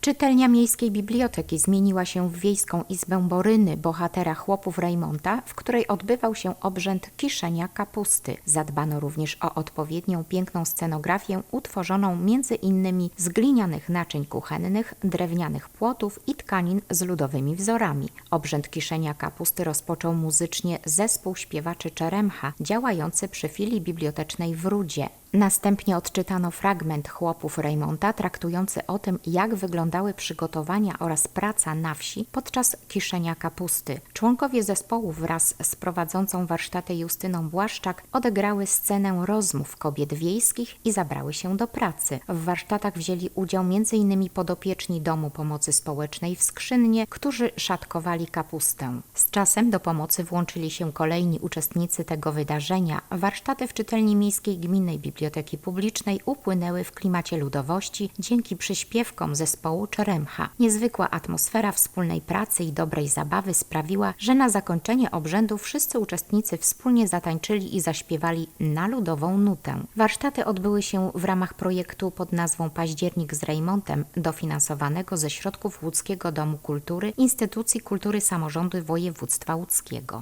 Czytelnia Miejskiej Biblioteki zmieniła się w Wiejską Izbę Boryny, bohatera chłopów Rejmonta, w której odbywał się obrzęd kiszenia kapusty. Zadbano również o odpowiednią piękną scenografię utworzoną między innymi z glinianych naczyń kuchennych, drewnianych płotów i tkanin z ludowymi wzorami. Obrzęd kiszenia kapusty rozpoczął muzycznie zespół śpiewaczy Czeremcha, działający przy filii bibliotecznej w Rudzie. Następnie odczytano fragment chłopów Rejmonta traktujący o tym, jak wyglądały przygotowania oraz praca na wsi podczas kiszenia kapusty. Członkowie zespołu wraz z prowadzącą warsztaty Justyną Błaszczak odegrały scenę rozmów kobiet wiejskich i zabrały się do pracy. W warsztatach wzięli udział m.in. podopieczni Domu Pomocy Społecznej w Skrzynnie, którzy szatkowali kapustę. Z czasem do pomocy włączyli się kolejni uczestnicy tego wydarzenia. Warsztaty w czytelni miejskiej Gminnej Biblioteki Publicznej upłynęły w klimacie ludowości dzięki przyśpiewkom zespołu Czeremcha. Niezwykła atmosfera wspólnej pracy i dobrej zabawy sprawiła, że na zakończenie obrzędu wszyscy uczestnicy wspólnie zatańczyli i zaśpiewali na ludową nutę. Warsztaty odbyły się w ramach projektu pod nazwą Październik z Rejmontem, dofinansowanego ze środków Łódzkiego Domu Kultury, Instytucji Kultury Samorządu Województwa Łódzkiego.